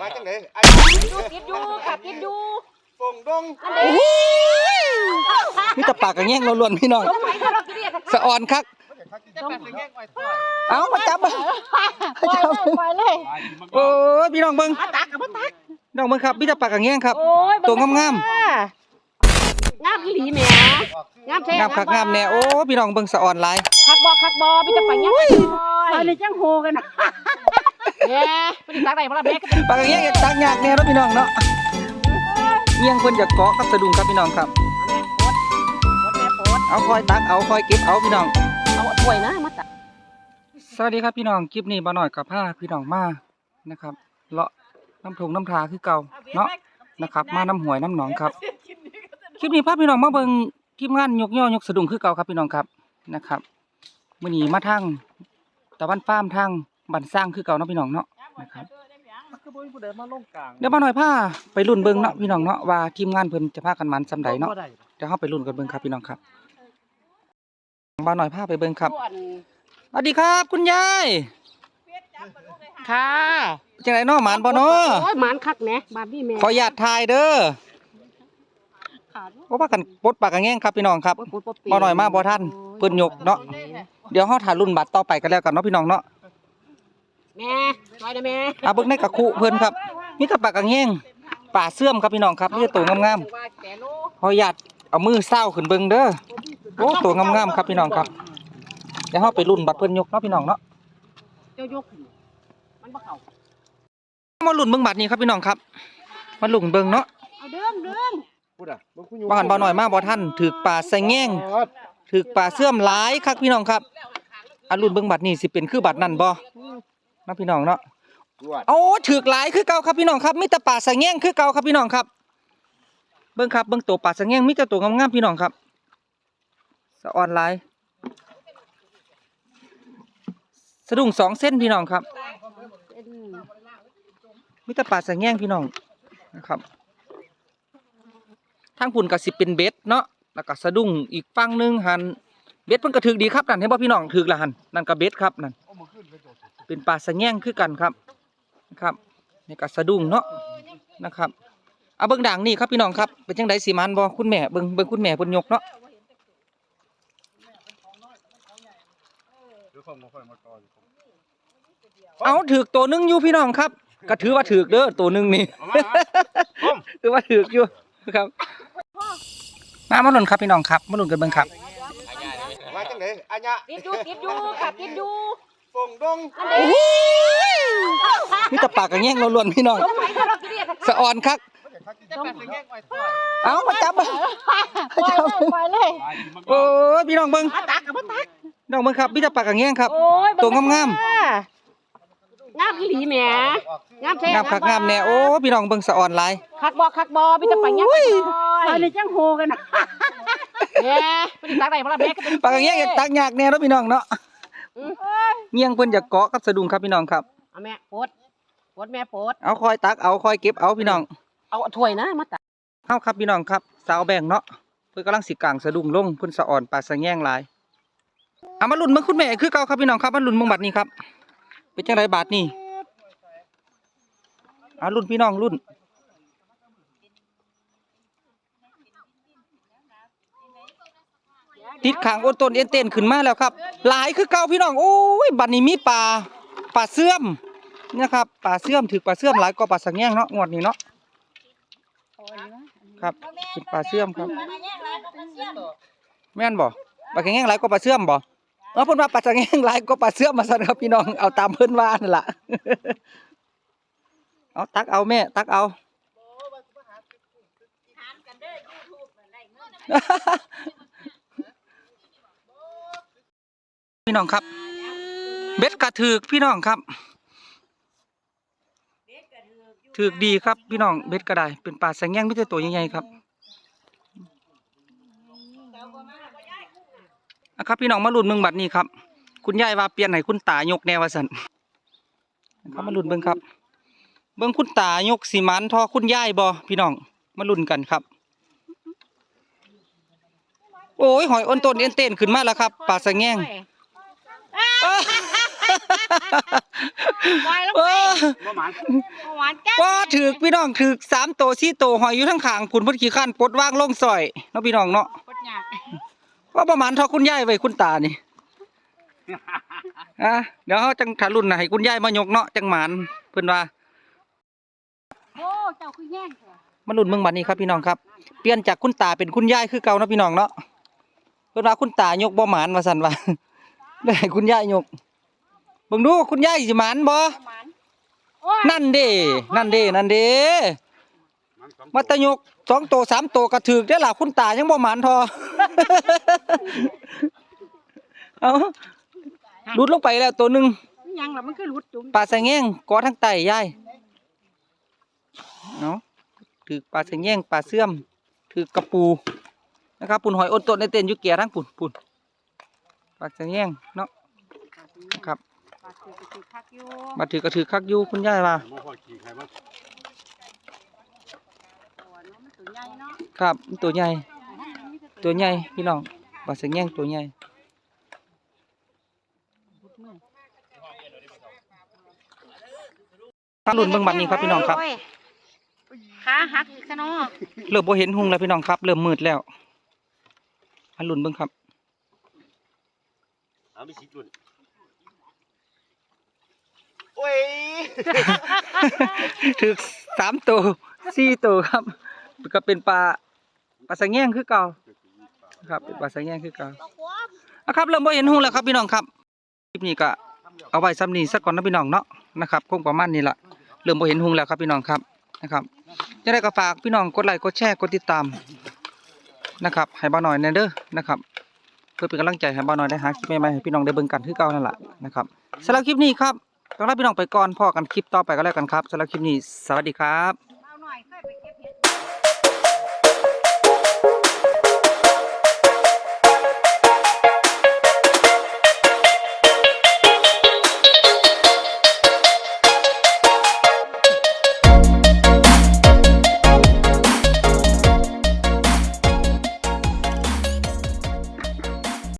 ว่าจังไหนไอ้ดูติดอยู่ค่ะติดอยู่ฟงดงอันนี้มีแต่ปากกระแง่งล้วนๆพี่น้องทำไมถ้าเรากินเรียกสะออนคักเอามาจับมาปล่อยเลยปล่อยเลยโอ้ยพี่น้องเบิ่งมาตักกับมาตักน้องเบิ่งครับมีแต่ปากกระแง่งครับโอ้ยตัวงามงามอีหลีแหมงามแท้งามคักงามแน่โอ้ยพี่น้องเบิ่งสะออนหลายคักบ่คักบ่มีแต่ไปยังไปอันนี้จังโหกันนะ แหมมันตักได้บ่ล่ะแม่ก็ปากกระแง่งอยากตักยากแน่เนาะพี่น้องเนาะเงี้ยงเพิ่นอยากเกาะกับสะดุ้งครับพี่น้องครับแม่โพดโพดแม่โพดเอาคอยตักเอาคอยเก็บเอาพี่น้อง เอาถ้วยนะมาตักสวัสดีครับพี่น้องคลิปนี้บ่าหน่อยกับผ้าพี่น้องมานะครับเลาะน้ำทงน้ำทาคือเก่าเนาะนะครับ มาน้ำหวยน้ำหนองครับคลิปนี้พาพี่น้องมาเบิ่งทีมงานยกย่อยกสะดุ้งคือเก่าครับพี่น้องครับนะครับมื้อนี้มาทางตะวันฟาร์มทางบ้านสร้างคือเก่าเนาะพี่น้องเนาะ นะครับเดี๋ยวมาหน่อยผ้าไปรุ่นเบิ่งเนาะพี่น้องเนาะว่าทีมงานเพิ่นจะพากันมันซำใดเนาะเดี๋ยวเฮาไปรุ่นกันเบิ่งครับพี่น้องครับบ่าวหน่อยผ้าไปเบิ่งครับสวัสดีครับ คุณยายค่ะจังไดเนาะหมานบ่เนาะโอ้ยหมานคักแหมบาดนี่แม่ขออนุญาตถ่ายเด้อขาดบ่ว่ากันปลดปากกันแง่งครับพี่น้องครับโอ้ยปวดปวดปีบ่หน่อยมาบ่ทันเพิ่นยกเนาะเดี๋ยวเฮาถ่ายรุ่นบัตรต่อไปกันแล้วกันเนาะพี่น้องเนาะ แม่ช่วยนะแม่อะเบิ่งในกระคุเพิ่นครับมีแต่ปากกันแง่งป่าเสื่อมครับพี่น้องครับมีแต่ตัวงามๆขออนุญาตเอามือเศร้าขึ้นเบิ่งเด้อโอ้ตัวงามๆครับพี่น้องครับเดี๋ยวเฮาไปรุ่นบัตรเพิ่นยกเนาะพี่น้องเนาะเจ้ายกขึ้นมันบ่เข้ามารุ่นเบิ่งบัตรนี้ครับพี่น้องครับมารุ่นเบิ่งเนาะเอาเด้งเด้งพูดอะมึงคุยอยู่บ่หันบ่หน่อยมาบ่ทันถูกป่าใส่แง่งถือป่าเสื่อมหลายคักพี่น้องครับอันรุ่นเบิ่งบัตรนี่สิเป็นคือบัตรนั่นบ่เนาะพี่น้องเนาะตรวจโอ้ถือหลายคือเก่าครับพี่น้องครับมีแต่ป่าสะแง่งคือเก่าครับพี่น้องครับ เบิ่งครับเบิ่งตัวป่าสะแง่งมีแต่ตัวงามๆพี่น้องครับสะออนหลายสะดุ้งสองเส้นพี่น้องครับเป็นมีแต่ป่าสะแง่งพี่น้องนะครับทางพุ่นก็สิเป็นเบ็ดเนาะแล้วก็สะดุ้งอีกฝั่งหนึงหันเบ็ดเพิ่นก็ถึกดีครับนั่นเห็นบ่พี่น้องถึกละหันนั่นก็เบ็ดครับนั่น เป็นป่าสะแง่งคือกันครับนะครับนี่ก็สะดุ้งเนาะนะครับเอาเบิ่งด่างนี่ครับพี่น้องครับเป็นจังไดสิมันบ่คุณแม่เบิ่งเบิ่งคุณแม่เพิ่นยกเนาะหรือคนมาคนมาก่อนเอาถึกตัวหนึงอยู่พี่น้องครับ ก็ถือว่าถึกเด้อตัวหนึงนี่ถือว่าถึกอยู่ครับมามาลุ้นครับพี่น้องครับมาลุ้นกันเบิ่งครับว่าจังไหนอันยะติดอยู่ติดอยู่ค่ะติดอยู่ ฟงดงอันนี้มีแต่ปากกระแง่งล้วนๆพี่น้องทำไมถ้าเรากินเรียกสะออนคักเอามาจับมาปล่อยเลยปล่อยเลยโอ้ยพี่น้องเบิ่งมาตักกับมาตักน้องเบิ่งครับมีแต่ปากกระแง่งครับโอ้ยตัวงามๆงามอีหลีแหมงามแท้งามคักงามแน่โอ้ยพี่น้องเบิ่งสะออนหลายคักบ่คักบ่มีแต่ไปยังไปอันนี้จังโหกันนะแหมมันตักได้บ่ล่ะแม่ก็ปากกระแง่งอยากตักยากแน่เนาะพี่น้องเนาะอืม เงี้ยงเพิ่นอยากเกาะกับสะดุ้งครับพี่น้องครับ เอาแม่โพดโพดแม่โพดเอาคอยตักเอาคอยเก็บเอาพี่น้องเอาถ้วยนะมาตักเอาครับพี่น้องครับสาวแบ่งเนาะเพิ่นกำลังสิกลางสะดุ้งลงเพิ่นสะอ่อนปลาสะแง่งหลายเอามาลุ้นเบิ่งคุณแม่คือเก่าครับพี่น้องครับมาลุ้นเบิ่งบัดนี้ครับเป็นจังไดบาทนี่เอาลุ้นพี่น้องลุ้น ติดขางโอต้นเอ็นเต้นขึ้นมาแล้วครับ หลายคือเก่าพี่น้องโอ้ยบัดนี้มีปลาปลาเสื่อมนะครับปลาเสื่อมถือปลาเสื่อมหลายกว่าปลาสะแง่งเนาะงวดนี้เนาะครับเป็นปลาเชื่อมครับ แม่นบ่ปลาแง่งหลายกว่าปลาเชื่อมบ่เออเพิ่นว่าปลาแง่งหลายกว่าปลาเชื่อมมาซั่นครับพี่น้องเอาตามเพิ่นว่านั่นล่ะเอาตักเอาแม่ตักเอา พี่น้องครับ เบ็ดกระถือพี่น้องครับถือดีครับพี่น้องเบ็ดก็ไดเป็นปลาแสงแย่งไม่ใช่ตัวใหญ่ๆครับนะครับพี่น้องมาลุ้นเมืองบัดนี้ครับ คุณยายว่าเปลี่ยนให้คุณตายกแนววสันนะครับมาลุ้นเบิ่งครับ เบิ่งคุณตายกสีมันทอคุณยายบ่พี่น้องมาลุ้นกันครับ โอ้ยหอยอ้นต้นเอ็นเต้นขึ้นมาแล้วครับปลาแสงแย่ง วายแล้วโอ้บ่หมานหวานแก้วว่าถือกพี่น้องถือกสามโตวสี่โตวหอยอยู่ทั้งขางผุนพดขี้ข้านปลดว่างลงซอยเนาะพี่น้องเนาะปดหยากว่าประมาณเท่าคุณยายไว้คุณตานี่อะเดี๋ยวเขาจังทารุ่นน่ะให้คุณยายมายกเนาะจังหมานเพิ่นว่า โอ้เจ้าคือแย่งเถอะมารุ่นเมืองบัดนี้ครับพี่น้องครับเปลี่ยนจากคุณตาเป็นคุณยายคือเก่าเนาะพี่น้องเนาะเพิ่นว่าคุณตายกบ่หมานว่าซั่นว่า ได้ให้คุณยายยกเบิ่งดูคุณยายสิหมานบ่หวานโอ้ยนั่นเด้นั่นเด้นั่นเด้มาตะยกสองโตสามโตกระถือกได้อล่ะคุณตายังบ่หมานทอเอาดูดลงไปแล้วตัวหนึงยังล่ะมันคือหลุดจุ่มปลาสะแงงกอทั้งไตยายเนาะถือปลาสะแงงปลาเสื่อมถือกระปูนะครับปุ่นหอยอดตดในเต็นอยู่เกียร์ทั้งปุ่นปุ่น ปลาสะแงงเนาะนะครับปลาคือคือคักอยู่มาถือกระถือคักอยู่คุณยายว่าบ่ค่อยขี้ใครบ่ตัวนี้มันตัวใหญ่เนาะครับตัวใหญ่ตัวใหญ่พี่น้องปลาสะแงงตัวใหญ่หลุดมือทางรุ่นเบิ่งบัดนี้ครับพี่น้องครับโยขาหักอีกซะเนาะเริ่มบ่เห็นหุงแล้วพี่น้องครับ เริ่มมืดแล้วอันรุ่นเบิ่งครับ เอามีสิรุ่นโอ้ยถือสามตัวสี่ตัวครับ ก็เป็นปลาปลาสะแงงคือเก่าครับเป็นปลาสะแงงคือเก่าอะครับเริ่มบ่เห็นหุงแล้วครับพี่น้องครับคลิปนี้ก็เอาไว้ซ้ำนี้สักก่อนนะพี่น้องเนาะนะครับคงประมาณนี้ละเริ่มบ่เห็นหุงแล้วครับพี่น้องครับนะครับจะได้ก็ฝากพี่น้องกดไลค์กดแชร์กดติดตามนะครับให้บ้าหน่อยแน่เด้อนะครับเพื่อเป็นกำลังใจให้บ้านน้อยได้หาคลิปใหม่ๆให้พี่น้องได้เบิ่งกันคือเก่านั่นแหละนะครับสำหรับคลิปนี้ครับต้องลาพี่น้องไปก่อนพอกันคลิปต่อไปก็แล้วกันครับสำหรับคลิปนี้สวัสดีครับ